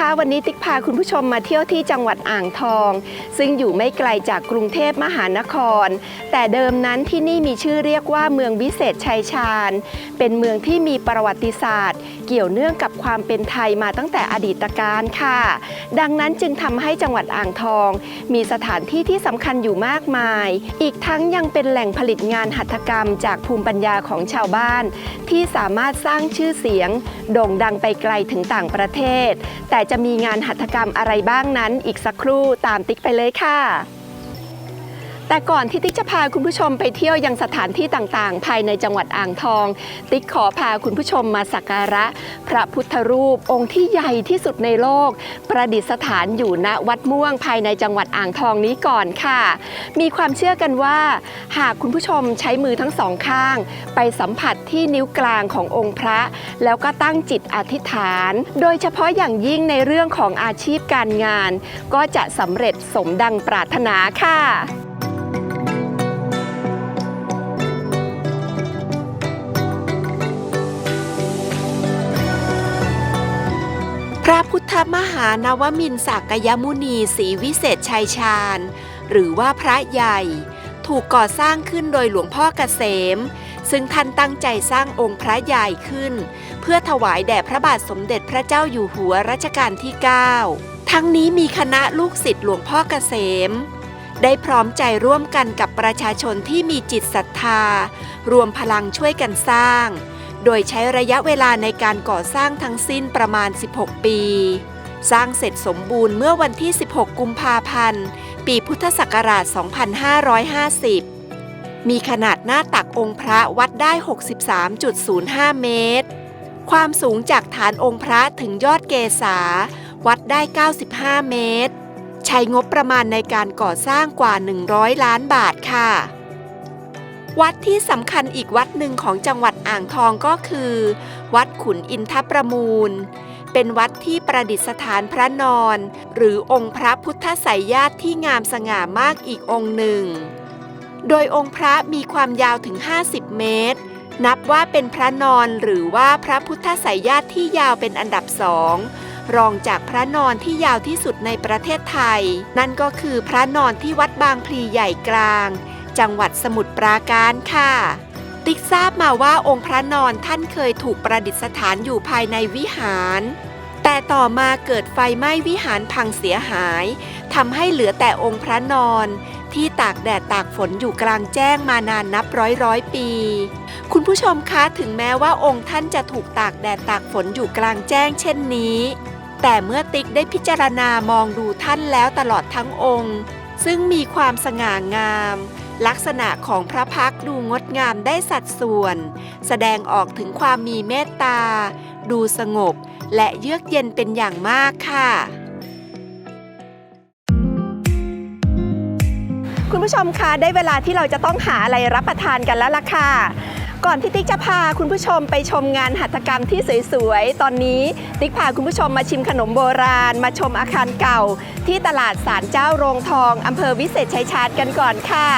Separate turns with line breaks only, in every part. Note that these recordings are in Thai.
วันนี้ติ๊กพาคุณผู้ชมมาเที่ยวที่จังหวัดอ่างทอง ซึ่งอยู่ไม่ไกลจากกรุงเทพมหานคร แต่เดิมนั้นที่นี่มีชื่อเรียกว่าเมืองวิเศษชัยชาญ เป็นเมืองที่มีประวัติศาสตร์ เกี่ยวเนื่องกับความเป็นไทยมาตั้งแต่อดีตการค่ะ ดังนั้นจึงทำให้จังหวัดอ่างทอง มีสถานที่ที่สำคัญอยู่มากมาย อีกทั้งยังเป็นแหล่งผลิตงานหัตถกรรม จากภูมิปัญญาของชาวบ้าน ที่สามารถสร้างชื่อเสียง โด่งดังไปไกลถึงต่างประเทศ แต่จะมีงานหัตถกรรมอะไรบ้างนั้นอีกสักครู่ตามติ๊กไปเลยค่ะ แต่ก่อนที่ติ๊กจะพาคุณผู้ชมไปเที่ยวยังสถานที่ต่างๆ ภายในจังหวัดอ่างทอง ติ๊กขอพาคุณผู้ชมมาสักการะ พระพุทธรูปองค์ที่ใหญ่ที่สุดในโลก ประดิษฐานอยู่ณวัดม่วงภายในจังหวัดอ่างทองนี้ก่อนค่ะ มีความเชื่อกันว่า หากคุณผู้ชมใช้มือทั้งสองข้าง ไปสัมผัสที่นิ้วกลางขององค์พระ แล้วก็ตั้งจิตอธิษฐาน โดยเฉพาะอย่างยิ่งในเรื่องของอาชีพการงาน ก็จะสำเร็จสมดังปรารถนาค่ะ พุทธมหานวมินทร์สักยมุนีศรีวิเศษชัยชาญ หรือว่าพระใหญ่ ถูกก่อสร้างขึ้นโดยหลวงพ่อเกษม ซึ่งท่านตั้งใจสร้างองค์พระใหญ่ขึ้น เพื่อถวายแด่พระบาทสมเด็จพระเจ้าอยู่หัวรัชกาลที่ 9 ทั้งนี้มีคณะลูกศิษย์หลวงพ่อเกษม ได้พร้อมใจร่วมกันกับประชาชนที่มีจิตศรัทธา รวมพลังช่วยกันสร้าง โดยใช้ระยะเวลาในการก่อสร้างทั้งสิ้นประมาณ 16 ปี สร้างเสร็จสมบูรณ์เมื่อวันที่ 16 กุมภาพันธ์ ปีพุทธศักราช 2550 มีขนาดหน้าตักองค์พระวัดได้ 63.05 เมตร ความสูงจากฐานองค์พระถึงยอดเกศาวัดได้ 95 เมตร ใช้งบประมาณในการก่อสร้างกว่า 100 ล้านบาทค่ะ วัดที่สำคัญอีกวัดหนึ่งของจังหวัดอ่างทองก็คือ วัดขุนอินทประมูล เป็นวัดที่ประดิษฐานพระนอน หรือองค์พระพุทธไสยญาติที่งามสง่ามากอีกองค์หนึ่ง โดยองค์พระมีความยาวถึง 50 เมตร นับว่าเป็นพระนอนหรือว่าพระพุทธไสยญาติที่ยาวเป็นอันดับสองรองจากพระนอนที่ยาวที่สุดในประเทศไทย นั่นก็คือพระนอนที่วัดบางพลีใหญ่กลาง จังหวัดสมุทรปราการค่ะ ติ๊กทราบมาว่าองค์พระนอนท่านเคยถูกประดิษฐานอยู่ภายในวิหาร แต่ต่อมาเกิดไฟไหม้วิหารพังเสียหายทำให้เหลือแต่องค์พระนอนที่ตากแดดตากฝนอยู่กลางแจ้งมานานนับร้อยร้อยปี คุณผู้ชมคะถึงแม้ว่าองค์ท่านจะถูกตากแดดตากฝนอยู่กลางแจ้งเช่นนี้ แต่เมื่อติ๊กได้พิจารณามองดูท่านแล้วตลอดทั้งองค์ ซึ่งมีความสง่างาม ลักษณะของพระพักดูงดงามได้สัดส่วน แสดงออกถึงความมีเมตตา ดูสงบและเยือกเย็นเป็นอย่างมากค่ะ คุณผู้ชมคะได้เวลาที่เราจะต้องหาอะไรรับประทานกันแล้วล่ะค่ะ ก่อนที่ติ๊กจะพาคุณผู้ชมไปชมงานหัตถกรรมที่สวยๆ ตอนนี้ติ๊กพาคุณผู้ชมมาชิมขนมโบราณ มาชมอาคารเก่า ที่ตลาดสารเจ้าโรงทองอำเภอวิเศษชัยชาญกันก่อนค่ะ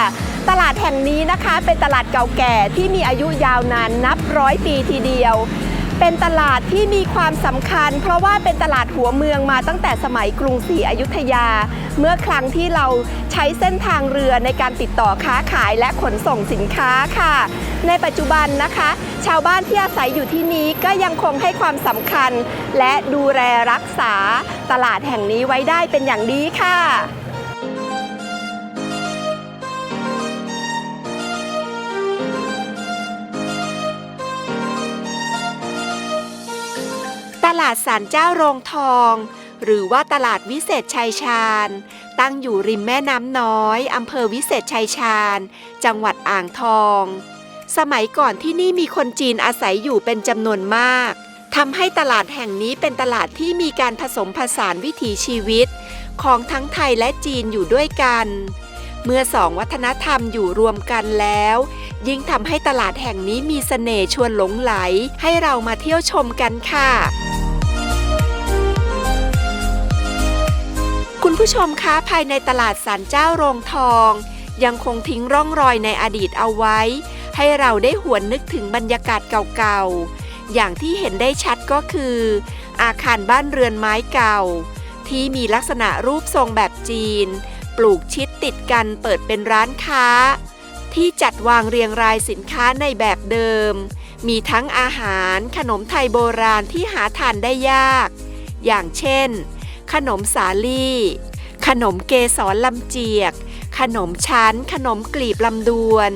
ตลาดแห่งนี้นะคะเป็นตลาดเก่าแก่ที่มีอายุยาวนานนับร้อยปีทีเดียว
เป็นตลาดที่มีความสำคัญ เพราะว่าเป็นตลาดหัวเมืองมาตั้งแต่สมัยกรุงศรีอยุธยา เมื่อครั้งที่เราใช้เส้นทางเรือในการติดต่อค้าขายและขนส่งสินค้าค่ะ ในปัจจุบันนะคะ ชาวบ้านที่อาศัยอยู่ที่นี้ก็ยังคงให้ความสำคัญ และดูแลรักษาตลาดแห่งนี้ไว้ได้เป็นอย่างดีค่ะ
ลาดสารเจ้าโรงทอง หรือว่าตลาดวิเศษชัยชาญ ตั้งอยู่ริมแม่น้ำน้อยอำเภอวิเศษชัยชาญ จังหวัดอ่างทอง สมัยก่อนที่นี่มีคนจีนอาศัยอยู่เป็นจำนวนมากทำให้ตลาดแห่งนี้เป็นตลาดที่มีการผสมผสานวิถีชีวิต ของทั้งไทยและจีนอยู่ด้วยกัน เมื่อสองวัฒนธรรมอยู่รวมกันแล้ว ยิ่งทำให้ตลาดแห่งนี้มีเสน่ห์ชวนหลงไหล ให้เรามาเที่ยวชมกันค่ะ ผู้ชมคะภายในตลาดสารเจ้าโรงทอง ยังคงทิ้งร่องรอยในอดีตเอาไว้ ให้เราได้หวนนึกถึงบรรยากาศเก่าๆ อย่างที่เห็นได้ชัดก็คือ อาคารบ้านเรือนไม้เก่า ที่มีลักษณะรูปทรงแบบจีน ปลูกชิดติดกันเปิดเป็นร้านค้า ที่จัดวางเรียงรายสินค้าในแบบเดิม มีทั้งอาหารขนมไทยโบราณที่หาทานได้ยาก อย่างเช่นขนมสาลี่ นมเกสรลำเจียก ขนมชั้น ขนมกลีบลำดวน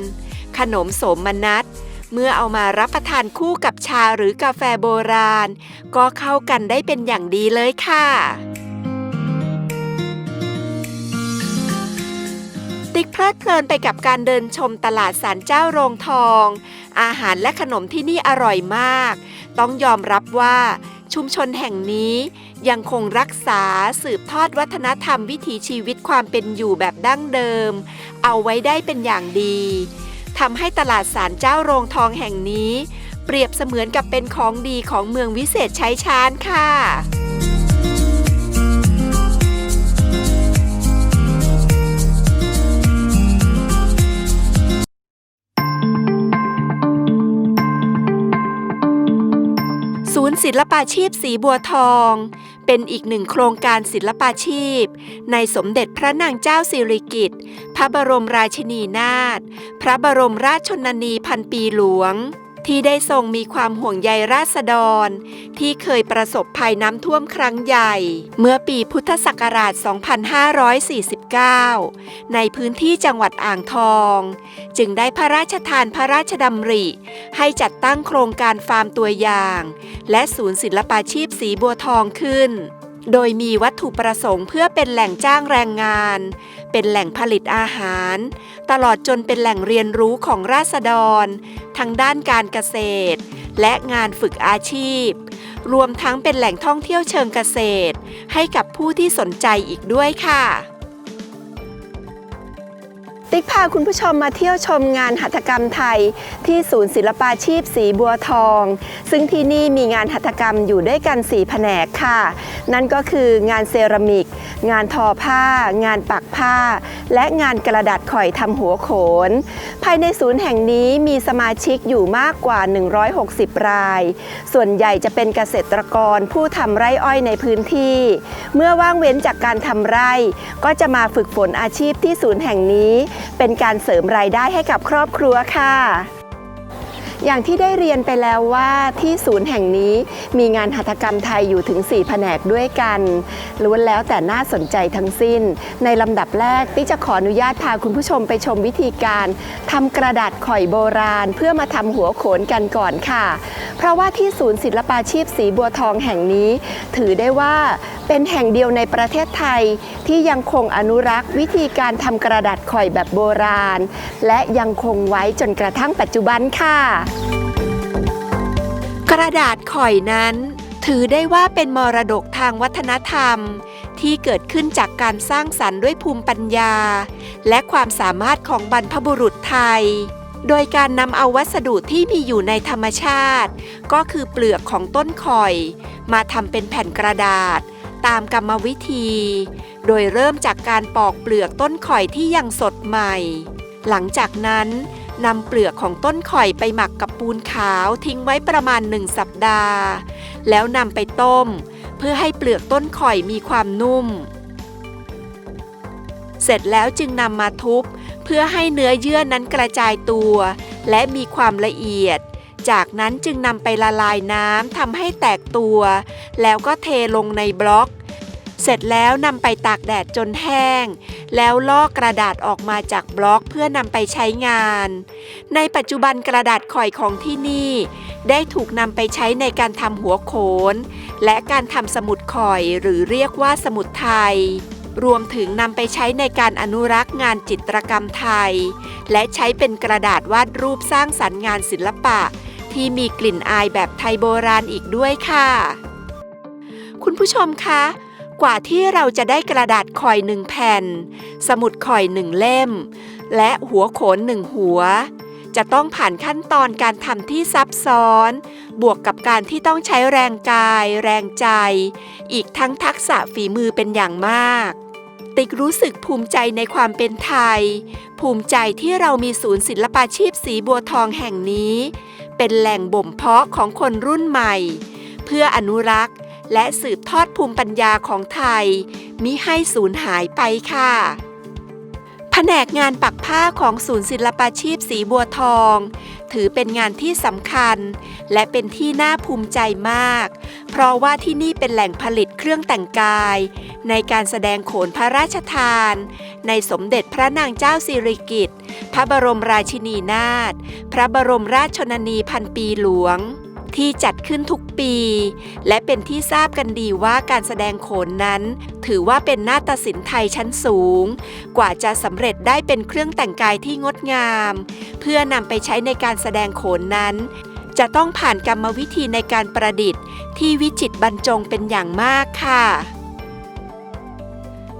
ขนมโสมนัสเมื่อเอามารับประทานคู่กับชาหรือกาแฟโบราณ ก็เข้ากันได้เป็นอย่างดีเลยค่ะ ติ๊กเพลิดเพลินไปกับการเดินชมตลาดสารเจ้าโรงทอง อาหารและขนมที่นี่อร่อยมาก ต้องยอมรับว่าชุมชนแห่งนี้ ยังคงรักษาสืบทอดวัฒนธรรมวิถีชีวิตความเป็นอยู่แบบดั้งเดิม เอาไว้ได้เป็นอย่างดีทำให้ตลาดสารเจ้าโรงทองแห่งนี้ เปรียบเสมือนกับเป็นของดีของเมืองวิเศษใช้ชานค่ะ ศิลปาชีพสีบัวทอง เป็นอีกหนึ่งโครงการศิลปาชีพ ในสมเด็จพระนางเจ้าสิริกิติ์พระบรมราชินีนาถพระบรมราชชนนีพันปีหลวง ที่ได้ทรงมีความห่วงใยราษฎร ที่เคยประสบภัยน้ำท่วมครั้งใหญ่ เมื่อปีพุทธศักราช 2549 ในพื้นที่จังหวัดอ่างทอง จึงได้พระราชทานพระราชดำริ ให้จัดตั้งโครงการฟาร์มตัวอย่าง และศูนย์ศิลปาชีพสีบัวทองขึ้น โดยมีวัตถุประสงค์เพื่อเป็นแหล่งจ้างแรงงาน เป็นแหล่งผลิตอาหาร ตลอดจนเป็นแหล่งเรียนรู้ของราษฎร ทั้งด้านการเกษตร และงานฝึกอาชีพ รวมทั้งเป็นแหล่งท่องเที่ยวเชิงเกษตร ให้กับผู้ที่สนใจอีกด้วยค่ะ
ติ๊กพาคุณผู้ชมมาเที่ยวชมงานหัตถกรรมไทย ที่ศูนย์ศิลปาชีพสีบัวทอง ซึ่งที่นี่มีงานหัตถกรรมอยู่ด้วยกัน4แผนกค่ะ นั่นก็คืองานเซรามิก งานทอผ้า งานปักผ้า และงานกระดาษข่อยทำหัวโขน ภายในศูนย์แห่งนี้มีสมาชิกอยู่มากกว่า 160 ราย ส่วนใหญ่จะเป็นเกษตรกรผู้ทำไร่อ้อยในพื้นที่ เมื่อว่างเว้นจากการทำไร่ ก็จะมาฝึกฝนอาชีพที่ศูนย์แห่งนี้เป็นการเสริมรายได้ให้กับครอบครัวค่ะ อย่างที่ได้เรียนไปแล้วว่าที่ศูนย์แห่งนี้มีงานหัตถกรรมไทยอยู่ถึง 4 แผนกด้วยกันล้วนแล้วแต่น่าสนใจทั้งสิ้น ในลำดับแรกติ๊กจะขออนุญาตพาคุณผู้ชมไปชมวิธีการทำกระดาษข่อยโบราณ เพื่อมาทำหัวโขนกันก่อนค่ะ เพราะว่าที่ศูนย์ศิลปาชีพสีบัวทองแห่งนี้ ถือได้ว่าเป็นแห่งเดียวในประเทศไทยที่ยังคงอนุรักษ์วิธีการทำกระดาษข่อยแบบโบราณ และยังคงไว้จนกระทั่งปัจจุบันค่ะ
กระดาษข่อยนั้น ถือได้ว่าเป็นมรดกทางวัฒนธรรม ที่เกิดขึ้นจากการสร้างสรรค์ด้วยภูมิปัญญา และความสามารถของบรรพบุรุษไทย โดยการนำเอาวัสดุที่มีอยู่ในธรรมชาติ ก็คือเปลือกของต้นข่อย มาทำเป็นแผ่นกระดาษตามกรรมวิธี โดยเริ่มจากการปอกเปลือกต้นข่อยที่ยังสดใหม่ หลังจากนั้น นำเปลือกของต้นข่อยไปหมักกับปูนขาวทิ้งไว้ประมาณหนึ่งสัปดาห์ แล้วนำไปต้ม เพื่อให้เปลือกต้นข่อยมีความนุ่ม เสร็จแล้วจึงนำมาทุบ เพื่อให้เนื้อเยื่อนั้นกระจายตัว และมีความละเอียด จากนั้นจึงนำไปละลายน้ำทำให้แตกตัว แล้วก็เทลงในบล็อก เสร็จแล้วนำไปตากแดดจนแห้ง แล้วลอกกระดาษออกมาจากบล็อกเพื่อนำไปใช้งาน ในปัจจุบันกระดาษข่อยของที่นี่ ได้ถูกนำไปใช้ในการทำหัวโขน และการทำสมุดข่อยหรือเรียกว่าสมุดไทย รวมถึงนำไปใช้ในการอนุรักษ์งานจิตรกรรมไทย และใช้เป็นกระดาษวาดรูปสร้างสรรค์งานศิลปะ ที่มีกลิ่นอายแบบไทยโบราณอีกด้วยค่ะ คุณผู้ชมคะ กว่าที่เราจะได้กระดาษข่อยหนึ่งแผ่น สมุดข่อยหนึ่งเล่ม และหัวโขนหนึ่งหัว จะต้องผ่านขั้นตอนการทำที่ซับซ้อน บวกกับการที่ต้องใช้แรงกาย แรงใจ อีกทั้งทักษะฝีมือเป็นอย่างมากติกรู้สึกภูมิใจในความเป็นไทย ภูมิใจที่เรามีศูนย์ศิลปาชีพสีบัวทองแห่งนี้ เป็นแหล่งบ่มเพาะของคนรุ่นใหม่ เพื่ออนุรักษ์ และสืบทอดภูมิปัญญาของไทย มิให้สูญหายไปค่ะ แผนกงานปักผ้าของศูนย์ศิลปาชีพสีบัวทอง ถือเป็นงานที่สำคัญ และเป็นที่น่าภูมิใจมาก เพราะว่าที่นี่เป็นแหล่งผลิตเครื่องแต่งกาย ในการแสดงโขนพระราชทาน ในสมเด็จพระนางเจ้าสิริกิติ์พระบรมราชินีนาถพระบรมราชชนนีพันปีหลวง ที่จัดขึ้นทุกปี และเป็นที่ทราบกันดีว่าการแสดงโขนนั้น ถือว่าเป็นนาฏศิลป์ไทยชั้นสูง กว่าจะสำเร็จได้เป็นเครื่องแต่งกายที่งดงาม เพื่อนำไปใช้ในการแสดงโขนนั้น จะต้องผ่านกรรมวิธีในการประดิษฐ์ ที่วิจิตรบรรจงเป็นอย่างมากค่ะ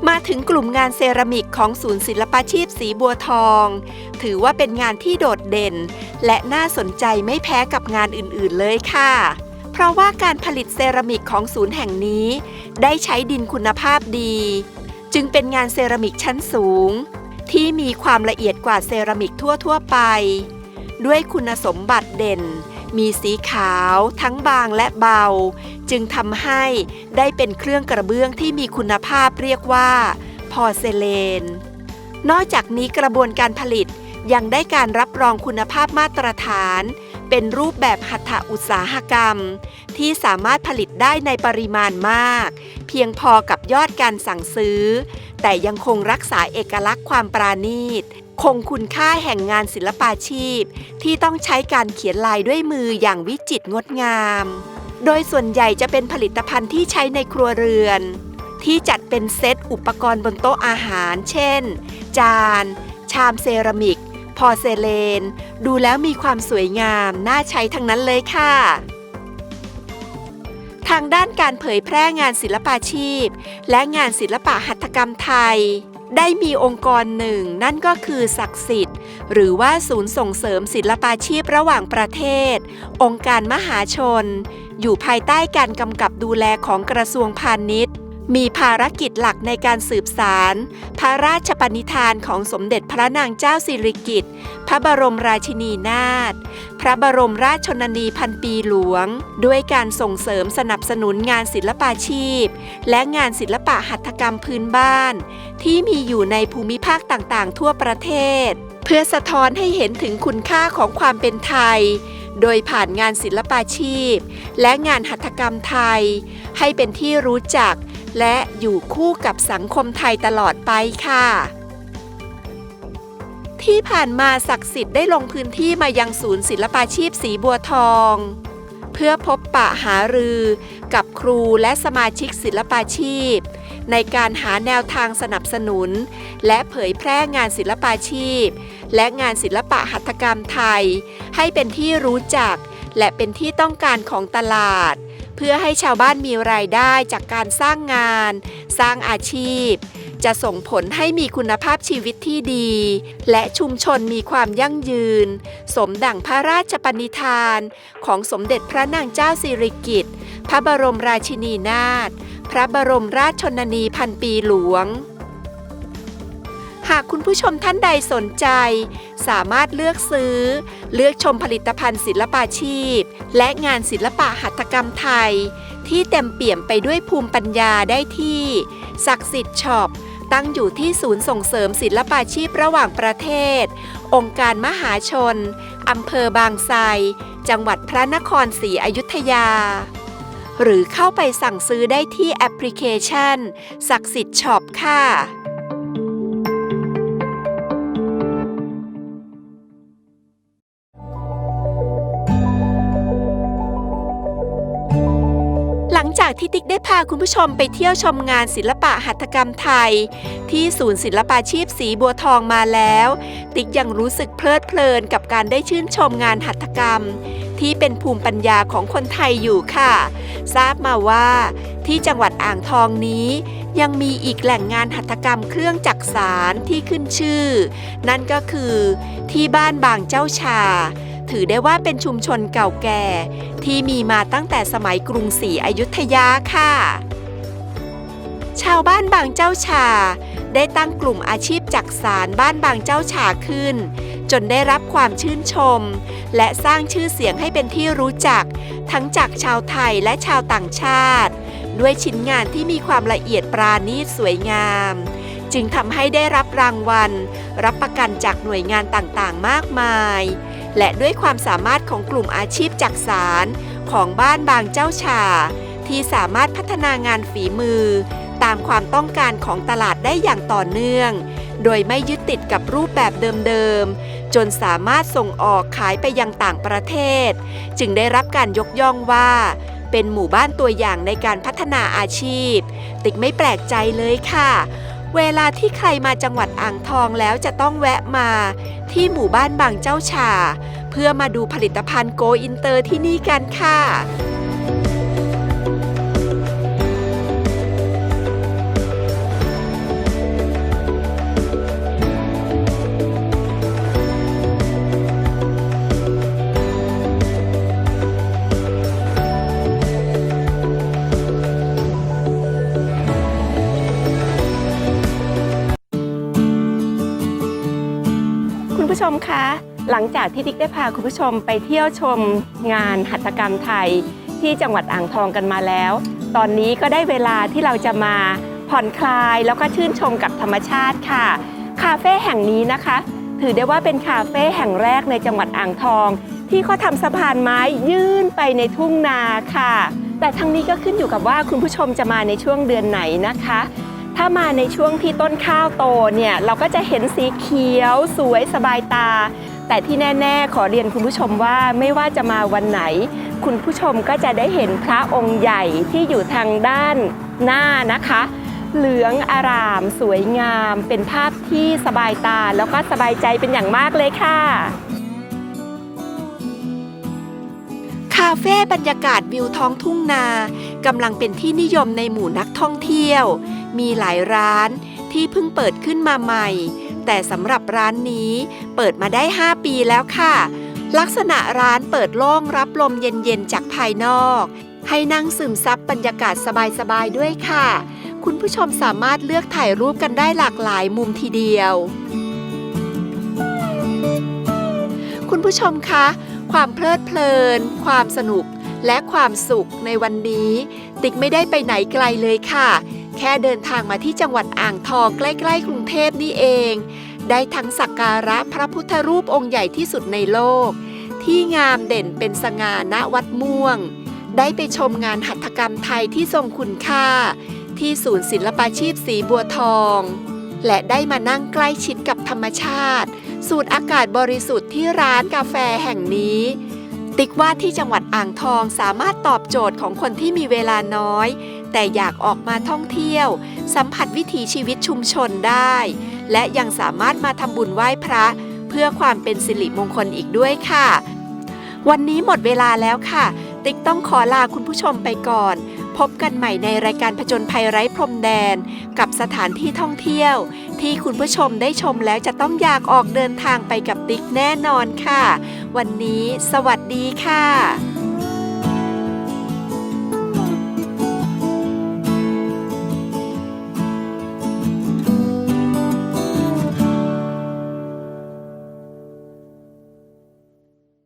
มาถึงกลุ่มงานเซรามิกของศูนย์ศิลปาชีพสีบัวทอง ถือว่าเป็นงานที่โดดเด่น และน่าสนใจไม่แพ้กับงานอื่นๆเลยค่ะ เพราะว่าการผลิตเซรามิกของศูนย์แห่งนี้ ได้ใช้ดินคุณภาพดี จึงเป็นงานเซรามิกชั้นสูง ที่มีความละเอียดกว่าเซรามิกทั่วๆไป ด้วยคุณสมบัติเด่น มีสีขาวทั้งบางและเบา จึงทำให้ได้เป็นเครื่องกระเบื้องที่มีคุณภาพเรียกว่า พอเซเลน นอกจากนี้กระบวนการผลิตยังได้การรับรองคุณภาพมาตรฐาน เป็นรูปแบบหัตถอุตสาหกรรม ที่สามารถผลิตได้ในปริมาณมาก เพียงพอกับยอดการสั่งซื้อ แต่ยังคงรักษาเอกลักษณ์ความปราณีต คงคุณค่าแห่งงานศิลปาชีพ ที่ต้องใช้การเขียนลายด้วยมืออย่างวิจิตรงดงาม โดยส่วนใหญ่จะเป็นผลิตภัณฑ์ที่ใช้ในครัวเรือน ที่จัดเป็นเซตอุปกรณ์บนโต๊ะอาหาร เช่น จาน ชามเซรามิก พอเซเลน ดูแล้วมีความสวยงาม น่าใช้ทั้งนั้นเลยค่ะทางด้านการเผยแพร่งานศิลปาชีพ และงานศิลปะหัตถกรรมไทย ได้มีองค์กรหนึ่ง นั่นก็คือศักดิ์สิทธิ์ หรือว่าศูนย์ส่งเสริมศิลปาชีพระหว่างประเทศ องค์การมหาชน อยู่ภายใต้การกำกับดูแลของกระทรวงพาณิชย์ มีภารกิจหลักในการสืบสาร พระราชปณิธานของสมเด็จพระนางเจ้าสิริกิติ์พระบรมราชินีนาถพระบรมราชชนนีพันปีหลวง ด้วยการส่งเสริมสนับสนุนงานศิลปาชีพ และงานศิลปะหัตถกรรมพื้นบ้าน ที่มีอยู่ในภูมิภาคต่างๆ ทั่วประเทศ เพื่อสะท้อนให้เห็นถึงคุณค่าของความเป็นไทยโดยผ่านงานศิลปาชีพ และงานหัตถกรรมไทย ให้เป็นที่รู้จัก และอยู่คู่กับสังคมไทยตลอดไปค่ะ ที่ผ่านมาศักดิ์สิทธิ์ได้ลงพื้นที่มายังศูนย์ศิลปาชีพสีบัวทอง เพื่อพบปะหารือกับครูและสมาชิกศิลปาชีพ ในการหาแนวทางสนับสนุน และเผยแพร่งานศิลปาชีพ และงานศิลปะหัตถกรรมไทย ให้เป็นที่รู้จัก และเป็นที่ต้องการของตลาด เพื่อให้ชาวบ้านมีรายได้จากการสร้างงาน สร้างอาชีพ จะส่งผลให้มีคุณภาพชีวิตที่ดี และชุมชนมีความยั่งยืน สมดั่งพระราชปณิธาน ของสมเด็จพระนางเจ้าสิริกิติ์พระบรมราชินีนาถพระบรมราชชนนีพันปีหลวง หากคุณผู้ชมท่านใดสนใจ สามารถเลือกซื้อ เลือกชมผลิตภัณฑ์ศิลปาชีพ และงานศิลปะหัตถกรรมไทย ที่เต็มเปี่ยมไปด้วยภูมิปัญญาได้ที่ ศักดิ์สิทธิ์ช็อปตั้งอยู่ที่ศูนย์ส่งเสริมศิลปาชีพระหว่างประเทศ องค์การมหาชน อำเภอบางไทร จังหวัดพระนครศรีอยุธยา หรือเข้าไปสั่งซื้อได้ที่แอปพลิเคชัน ศักดิ์สิทธิ์ช็อปค่ะ จากที่ติ๊กได้พาคุณผู้ชมไปเที่ยวชมงานศิลปะหัตถกรรมไทย ที่ศูนย์ศิลปาชีพสีบัวทองมาแล้ว ติ๊กยังรู้สึกเพลิดเพลินกับการได้ชื่นชมงานหัตถกรรม ที่เป็นภูมิปัญญาของคนไทยอยู่ค่ะ ทราบมาว่าที่จังหวัดอ่างทองนี้ ยังมีอีกแหล่งงานหัตถกรรมเครื่องจักสารที่ขึ้นชื่อ นั่นก็คือที่บ้านบางเจ้าชา ถือได้ว่าเป็นชุมชนเก่าแก่ ที่มีมาตั้งแต่สมัยกรุงศรีอยุธยาค่ะ ชาวบ้านบางเจ้าชา ได้ตั้งกลุ่มอาชีพจักสารบ้านบางเจ้าชาขึ้น จนได้รับความชื่นชม และสร้างชื่อเสียงให้เป็นที่รู้จัก ทั้งจากชาวไทยและชาวต่างชาติ ด้วยชิ้นงานที่มีความละเอียดปราณีตสวยงาม จึงทำให้ได้รับรางวัล รับประกันจากหน่วยงานต่างๆ มากมาย และด้วยความสามารถของกลุ่มอาชีพจักสารของบ้านบางเจ้าชา ที่สามารถพัฒนางานฝีมือ ตามความต้องการของตลาดได้อย่างต่อเนื่อง โดยไม่ยึดติดกับรูปแบบเดิมๆ จนสามารถส่งออกขายไปยังต่างประเทศ จึงได้รับการยกย่องว่า เป็นหมู่บ้านตัวอย่างในการพัฒนาอาชีพ ติ๊กไม่แปลกใจเลยค่ะ เวลาที่ใครมาจังหวัดอ่างทองแล้วจะต้องแวะมาที่หมู่บ้านบางเจ้าชา เพื่อมาดูผลิตภัณฑ์โกอินเตอร์ที่นี่กันค่ะ
คะหลังจากที่ติ๊กได้พาคุณผู้ชมไปเที่ยวชมงานหัตถกรรมไทย ที่จังหวัดอ่างทองกันมาแล้ว ตอนนี้ก็ได้เวลาที่เราจะมาผ่อนคลายแล้วก็ชื่นชมกับธรรมชาติค่ะ คาเฟ่แห่งนี้นะคะ ถือได้ว่าเป็นคาเฟ่แห่งแรกในจังหวัดอ่างทอง ที่เขาทำสะพานไม้ยื่นไปในทุ่งนาค่ะ แต่ทั้งนี้ก็ขึ้นอยู่กับว่าคุณผู้ชมจะมาในช่วงเดือนไหนนะคะ ถ้ามาในช่วงที่ต้นข้าวโตเนี่ยเราก็จะเห็นสีเขียว สวยสบายตา แต่ที่แน่ ๆ ขอเรียนคุณผู้ชมว่าไม่ว่าจะมาวันไหน คุณผู้ชมก็จะได้เห็นพระองค์ใหญ่ที่อยู่ทางด้านหน้านะคะ เหลืองอาราม สวยงาม เป็นภาพที่สบายตาแล้วก็สบายใจเป็นอย่างมากเลยค่ะ
คาเฟ่บรรยากาศวิวท้องทุ่งนากำลังเป็นที่นิยมในหมู่นักท่องเที่ยว มีหลายร้านที่เพิ่งเปิดขึ้นมาใหม่ แต่สำหรับร้านนี้เปิดมาได้ 5 ปีแล้วค่ะ ลักษณะร้านเปิดโล่งรับลมเย็นๆจากภายนอก ให้นั่งซึมซับบรรยากาศสบายๆด้วยค่ะ คุณผู้ชมสามารถเลือกถ่ายรูปกันได้หลากหลายมุมทีเดียว คุณผู้ชมคะ ความเพลิดเพลิน ความสนุกและความสุขในวันนี้ ติ๊กไม่ได้ไปไหนไกลเลยค่ะ แค่เดินทางมาที่จังหวัดอ่างทองใกล้ๆกรุงเทพนี่เอง ได้ทั้งสักการะพระพุทธรูปองค์ใหญ่ที่สุดในโลก ที่งามเด่นเป็นสง่าณวัดม่วง ได้ไปชมงานหัตถกรรมไทยที่ทรงคุณค่า ที่ศูนย์ศิลปาชีพสีบัวทอง และได้มานั่งใกล้ชิดกับธรรมชาติ สูดอากาศบริสุทธิ์ที่ร้านกาแฟแห่งนี้ติ๊กว่าที่จังหวัดอ่างทองสามารถตอบโจทย์ของคนที่มีเวลาน้อย แต่อยากออกมาท่องเที่ยว สัมผัสวิถีชีวิตชุมชนได้ และยังสามารถมาทำบุญไหว้พระ เพื่อความเป็นสิริมงคลอีกด้วยค่ะ วันนี้หมดเวลาแล้วค่ะ ติ๊กต้องขอลาคุณผู้ชมไปก่อน พบกันใหม่ในรายการผจญภัยไร้พรมแดน กับสถานที่ท่องเที่ยว ที่คุณผู้ชมได้ชมแล้วจะต้องอยากออกเดินทางไปกับติ๊กแน่นอนค่ะ วันนี้ สวัสดีค่ะ